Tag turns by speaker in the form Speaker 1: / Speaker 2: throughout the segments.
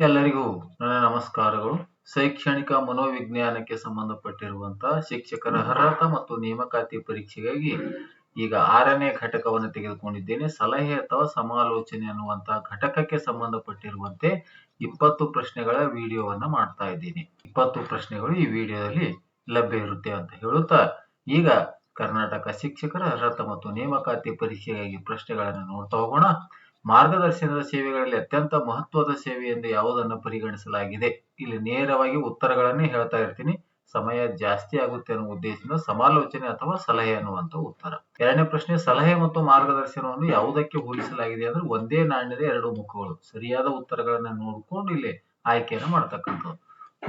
Speaker 1: ಎಲ್ಲರಿಗೂ ನನ್ನ ನಮಸ್ಕಾರಗಳು. ಶೈಕ್ಷಣಿಕ ಮನೋವಿಜ್ಞಾನಕ್ಕೆ ಸಂಬಂಧಪಟ್ಟಿರುವಂತಹ ಶಿಕ್ಷಕರ ಅರ್ಹತಾ ಮತ್ತು ನೇಮಕಾತಿ ಪರೀಕ್ಷೆಗಾಗಿ ಈಗ ಆರನೇ ಘಟಕವನ್ನು ತೆಗೆದುಕೊಂಡಿದ್ದೇನೆ. ಸಲಹೆ ಅಥವಾ ಸಮಾಲೋಚನೆ ಅನ್ನುವಂತಹ ಘಟಕಕ್ಕೆ ಸಂಬಂಧಪಟ್ಟಿರುವಂತೆ ಇಪ್ಪತ್ತು ಪ್ರಶ್ನೆಗಳ ವಿಡಿಯೋವನ್ನ ಮಾಡ್ತಾ ಇದ್ದೀನಿ. ಇಪ್ಪತ್ತು ಪ್ರಶ್ನೆಗಳು ಈ ವಿಡಿಯೋದಲ್ಲಿ ಲಭ್ಯ ಇರುತ್ತೆ ಅಂತ ಹೇಳುತ್ತಾ, ಈಗ ಕರ್ನಾಟಕ ಶಿಕ್ಷಕರ ಅರ್ಹತ ಮತ್ತು ನೇಮಕಾತಿ ಪರೀಕ್ಷೆಗಾಗಿ ಪ್ರಶ್ನೆಗಳನ್ನು ನೋಡ್ತಾ ಹೋಗೋಣ. ಮಾರ್ಗದರ್ಶನದ ಸೇವೆಗಳಲ್ಲಿ ಅತ್ಯಂತ ಮಹತ್ವದ ಸೇವೆ ಎಂದು ಯಾವುದನ್ನು ಪರಿಗಣಿಸಲಾಗಿದೆ? ಇಲ್ಲಿ ನೇರವಾಗಿ ಉತ್ತರಗಳನ್ನೇ ಹೇಳ್ತಾ ಇರ್ತೀನಿ. ಸಮಯ ಜಾಸ್ತಿ ಆಗುತ್ತೆ ಅನ್ನೋ ಉದ್ದೇಶದಿಂದ ಸಮಾಲೋಚನೆ ಅಥವಾ ಸಲಹೆ ಅನ್ನುವಂತ ಉತ್ತರ. ಎರಡನೇ ಪ್ರಶ್ನೆ, ಸಲಹೆ ಮತ್ತು ಮಾರ್ಗದರ್ಶನವನ್ನು ಯಾವುದಕ್ಕೆ ಹೋಲಿಸಲಾಗಿದೆ ಅಂದ್ರೆ ಒಂದೇ ನಾಣ್ಯದ ಎರಡು ಮುಖಗಳು. ಸರಿಯಾದ ಉತ್ತರಗಳನ್ನ ನೋಡ್ಕೊಂಡು ಇಲ್ಲಿ ಆಯ್ಕೆಯನ್ನು ಮಾಡ್ತಕ್ಕಂಥದ್ದು.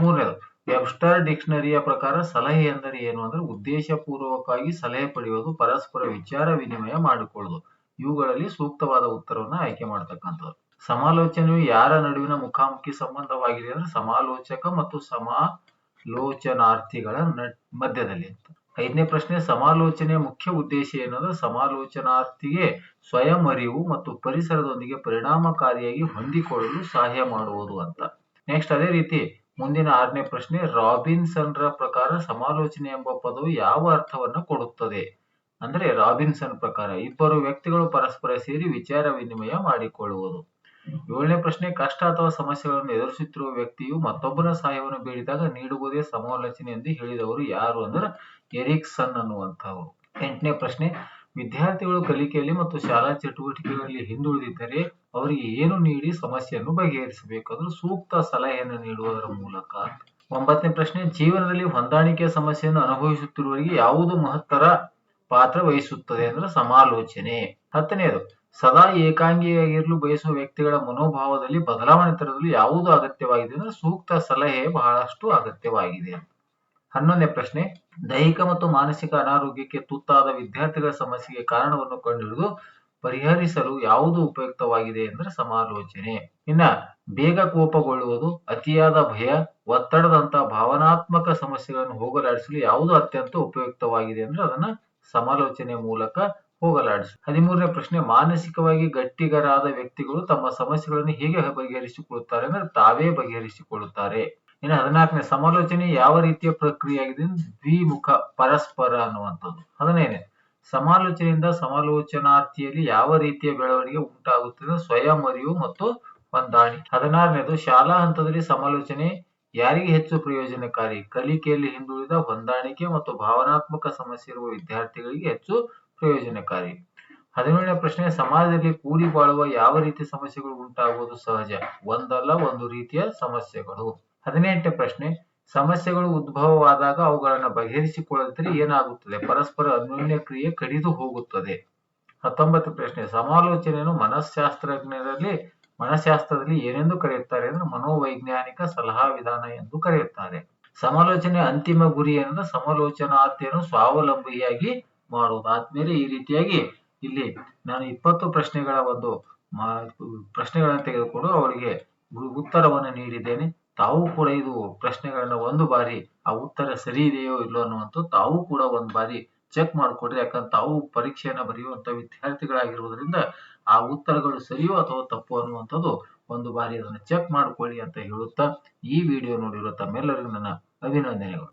Speaker 1: ಮೂರನೇದು ವೆಬ್ಸ್ಟರ್ ಡಿಕ್ಷನರಿಯ ಪ್ರಕಾರ ಸಲಹೆ ಎಂದರೆ ಏನು? ಅಂದ್ರೆ ಉದ್ದೇಶ ಪೂರ್ವಕವಾಗಿ ಸಲಹೆ ಪಡೆಯುವುದು, ಪರಸ್ಪರ ವಿಚಾರ ವಿನಿಮಯ ಮಾಡಿಕೊಳ್ಳುವುದು. ಇವುಗಳಲ್ಲಿ ಸೂಕ್ತವಾದ ಉತ್ತರವನ್ನು ಆಯ್ಕೆ ಮಾಡತಕ್ಕಂಥದ್ದು ಸಮಾಲೋಚನೆಯು ಯಾರ ನಡುವಿನ ಮುಖಾಮುಖಿ ಸಂಬಂಧವಾಗಿದೆ ಅಂದ್ರೆ ಸಮಾಲೋಚಕ ಮತ್ತು ಸಮಾಲೋಚನಾರ್ಥಿಗಳ ಮಧ್ಯದಲ್ಲಿ ಅಂತ. ಐದನೇ ಪ್ರಶ್ನೆ, ಸಮಾಲೋಚನೆಯ ಮುಖ್ಯ ಉದ್ದೇಶ ಏನಂದ್ರೆ ಸಮಾಲೋಚನಾರ್ಥಿಗೆ ಸ್ವಯಂ ಅರಿವು ಮತ್ತು ಪರಿಸರದೊಂದಿಗೆ ಪರಿಣಾಮಕಾರಿಯಾಗಿ ಹೊಂದಿಕೊಳ್ಳಲು ಸಹಾಯ ಮಾಡುವುದು ಅಂತ. ನೆಕ್ಸ್ಟ್ ಅದೇ ರೀತಿ, ಮುಂದಿನ ಆರನೇ ಪ್ರಶ್ನೆ, ರಾಬಿನ್ಸನ್ರ ಪ್ರಕಾರ ಸಮಾಲೋಚನೆ ಎಂಬ ಪದವು ಯಾವ ಅರ್ಥವನ್ನ ಕೊಡುತ್ತದೆ? ಅಂದ್ರೆ ರಾಬಿನ್ಸನ್ ಪ್ರಕಾರ ಇಬ್ಬರು ವ್ಯಕ್ತಿಗಳು ಪರಸ್ಪರ ಸೇರಿ ವಿಚಾರ ವಿನಿಮಯ ಮಾಡಿಕೊಳ್ಳುವುದು. ಏಳನೇ ಪ್ರಶ್ನೆ, ಕಷ್ಟ ಅಥವಾ ಸಮಸ್ಯೆಗಳನ್ನು ಎದುರಿಸುತ್ತಿರುವ ವ್ಯಕ್ತಿಯು ಮತ್ತೊಬ್ಬನ ಸಹಾಯವನ್ನು ಬೇಡಿದಾಗ ನೀಡುವುದೇ ಸಮಾಲೋಚನೆ ಎಂದು ಹೇಳಿದವರು ಯಾರು ಅಂದ್ರೆ ಎರಿಕ್ಸನ್ ಅನ್ನುವಂಥವ್ರು. ಎಂಟನೇ ಪ್ರಶ್ನೆ, ವಿದ್ಯಾರ್ಥಿಗಳು ಕಲಿಕೆಯಲ್ಲಿ ಮತ್ತು ಶಾಲಾ ಚಟುವಟಿಕೆಗಳಲ್ಲಿ ಹಿಂದುಳಿದಿದ್ದರೆ ಅವರಿಗೆ ಏನು ನೀಡಿ ಸಮಸ್ಯೆಯನ್ನು ಬಗೆಹರಿಸಬೇಕು? ಅಂದ್ರೆ ಸೂಕ್ತ ಸಲಹೆಯನ್ನು ನೀಡುವುದರ ಮೂಲಕ. ಒಂಬತ್ತನೇ ಪ್ರಶ್ನೆ, ಜೀವನದಲ್ಲಿ ಹೊಂದಾಣಿಕೆ ಸಮಸ್ಯೆಯನ್ನು ಅನುಭವಿಸುತ್ತಿರುವವರಿಗೆ ಯಾವುದು ಮಹತ್ತರ? ಪಾತ್ರ ವಹಿಸುತ್ತದೆ ಅಂದ್ರೆ ಸಮಾಲೋಚನೆ. ಹತ್ತನೇದು ಸದಾ ಏಕಾಂಗಿಯಾಗಿರಲು ಬಯಸುವ ವ್ಯಕ್ತಿಗಳ ಮನೋಭಾವದಲ್ಲಿ, ಬದಲಾವಣೆ ತರಲು ಯಾವುದು ಅಗತ್ಯವಾಗಿದೆ ಅಂದ್ರೆ ಸೂಕ್ತ ಸಲಹೆ ಬಹಳಷ್ಟು ಅಗತ್ಯವಾಗಿದೆ. ಹನ್ನೊಂದನೇ ಪ್ರಶ್ನೆ, ದೈಹಿಕ ಮತ್ತು ಮಾನಸಿಕ ಅನಾರೋಗ್ಯಕ್ಕೆ ತುತ್ತಾದ ವಿದ್ಯಾರ್ಥಿಗಳ ಸಮಸ್ಯೆಗೆ ಕಾರಣವನ್ನು ಕಂಡುಹಿಡಿದು ಪರಿಹರಿಸಲು ಯಾವುದು ಉಪಯುಕ್ತವಾಗಿದೆ ಅಂದ್ರೆ ಸಮಾಲೋಚನೆ. ಇನ್ನ, ಬೇಗ ಕೋಪಗೊಳ್ಳುವುದು, ಅತಿಯಾದ ಭಯ, ಒತ್ತಡದಂತಹ ಭಾವನಾತ್ಮಕ ಸಮಸ್ಯೆಗಳನ್ನು ಹೋಗಲಾಡಿಸಲು ಯಾವುದು ಅತ್ಯಂತ ಉಪಯುಕ್ತವಾಗಿದೆ ಅಂದ್ರೆ ಅದನ್ನ ಸಮಾಲೋಚನೆ ಮೂಲಕ ಹೋಗಲಾಡಿಸು ಹದಿಮೂರನೇ ಪ್ರಶ್ನೆ, ಮಾನಸಿಕವಾಗಿ ಗಟ್ಟಿಗರಾದ ವ್ಯಕ್ತಿಗಳು ತಮ್ಮ ಸಮಸ್ಯೆಗಳನ್ನು ಹೇಗೆ ಬಗೆಹರಿಸಿಕೊಳ್ಳುತ್ತಾರೆ ಅಂದ್ರೆ ತಾವೇ ಬಗೆಹರಿಸಿಕೊಳ್ಳುತ್ತಾರೆ. ಇನ್ನು ಹದಿನಾಲ್ಕನೇ, ಸಮಾಲೋಚನೆ ಯಾವ ರೀತಿಯ ಪ್ರಕ್ರಿಯೆ ಆಗಿದೆ ದ್ವಿಮುಖ ಪರಸ್ಪರ ಅನ್ನುವಂಥದ್ದು. ಹದಿನೈದನೇ, ಸಮಾಲೋಚನೆಯಿಂದ ಸಮಾಲೋಚನಾರ್ಥಿಯಲ್ಲಿ ಯಾವ ರೀತಿಯ ಬೆಳವಣಿಗೆ ಉಂಟಾಗುತ್ತದೆ ಸ್ವಯಂ ಅರಿವು ಮತ್ತು ಹೊಂದಾಣಿ ಹದಿನಾರನೇದು, ಶಾಲಾ ಹಂತದಲ್ಲಿ ಸಮಾಲೋಚನೆ ಯಾರಿಗೆ ಹೆಚ್ಚು ಪ್ರಯೋಜನಕಾರಿ? ಕಲಿಕೆಯಲ್ಲಿ ಹಿಂದುಳಿದ, ಹೊಂದಾಣಿಕೆ ಮತ್ತು ಭಾವನಾತ್ಮಕ ಸಮಸ್ಯೆ ಇರುವ ವಿದ್ಯಾರ್ಥಿಗಳಿಗೆ ಹೆಚ್ಚು ಪ್ರಯೋಜನಕಾರಿ. ಹದಿನೇಳನೇ ಪ್ರಶ್ನೆ, ಸಮಾಜದಲ್ಲಿ ಕೂಡಿ ಬಾಳುವ ಯಾವ ರೀತಿ ಸಮಸ್ಯೆಗಳು ಉಂಟಾಗುವುದು ಸಹಜ? ಒಂದಲ್ಲ, ಒಂದು ರೀತಿಯ ಸಮಸ್ಯೆಗಳು. ಹದಿನೆಂಟನೇ ಪ್ರಶ್ನೆ, ಸಮಸ್ಯೆಗಳು ಉದ್ಭವವಾದಾಗ ಅವುಗಳನ್ನು ಬಗೆಹರಿಸಿಕೊಳ್ಳದಿದ್ದರೆ ಏನಾಗುತ್ತದೆ? ಪರಸ್ಪರ ಅನ್ಯೋನ್ಯ ಕ್ರಿಯೆ ಕಡಿದು ಹೋಗುತ್ತದೆ. ಹತ್ತೊಂಬತ್ತು ಪ್ರಶ್ನೆ, ಸಮಾಲೋಚನೆಯನ್ನು ಮನಃಶಾಸ್ತ್ರಜ್ಞರಲ್ಲಿ ಮನಃಶಾಸ್ತ್ರದಲ್ಲಿ ಏನೆಂದು ಕರೆಯುತ್ತಾರೆ ಅಂದ್ರೆ ಮನೋವೈಜ್ಞಾನಿಕ ಸಲಹಾ ವಿಧಾನ ಎಂದು ಕರೆಯುತ್ತಾರೆ. ಸಮಾಲೋಚನೆ ಅಂತಿಮ ಗುರಿ ಏನಂದ್ರೆ ಸಮಾಲೋಚನಾರ್ಥಿಯನ್ನು ಸ್ವಾವಲಂಬಿಯಾಗಿ ಮಾಡುವುದು. ಆದ್ಮೇಲೆ ಈ ರೀತಿಯಾಗಿ ಇಲ್ಲಿ ನಾನು ಇಪ್ಪತ್ತು ಪ್ರಶ್ನೆಗಳ ಒಂದು ಪ್ರಶ್ನೆಗಳನ್ನು ತೆಗೆದುಕೊಂಡು ಅವರಿಗೆ ಉತ್ತರವನ್ನು ನೀಡಿದ್ದೇನೆ. ತಾವು ಕೂಡ ಇದು ಪ್ರಶ್ನೆಗಳನ್ನ ಒಂದು ಬಾರಿ, ಆ ಉತ್ತರ ಸರಿ ಇದೆಯೋ ಇಲ್ಲೋ ಅನ್ನುವಂಥ ತಾವು ಕೂಡ ಒಂದು ಬಾರಿ ಚೆಕ್ ಮಾಡಿಕೊಡ್ರಿ. ಯಾಕಂದ್ರೆ ತಾವು ಪರೀಕ್ಷೆಯನ್ನ ಬರೆಯುವಂತ ವಿದ್ಯಾರ್ಥಿಗಳಾಗಿರುವುದರಿಂದ ಆ ಉತ್ತರಗಳು ಸರಿಯೋ ಅಥವಾ ತಪ್ಪು ಅನ್ನುವಂಥದ್ದು ಒಂದು ಬಾರಿ ಅದನ್ನು ಚೆಕ್ ಮಾಡ್ಕೊಳ್ಳಿ ಅಂತ ಹೇಳುತ್ತಾ ಈ ವಿಡಿಯೋ ನೋಡಿರೋ ತಮ್ಮೆಲ್ಲರಿಗೂ ನನ್ನ ಅಭಿನಂದನೆಗಳು.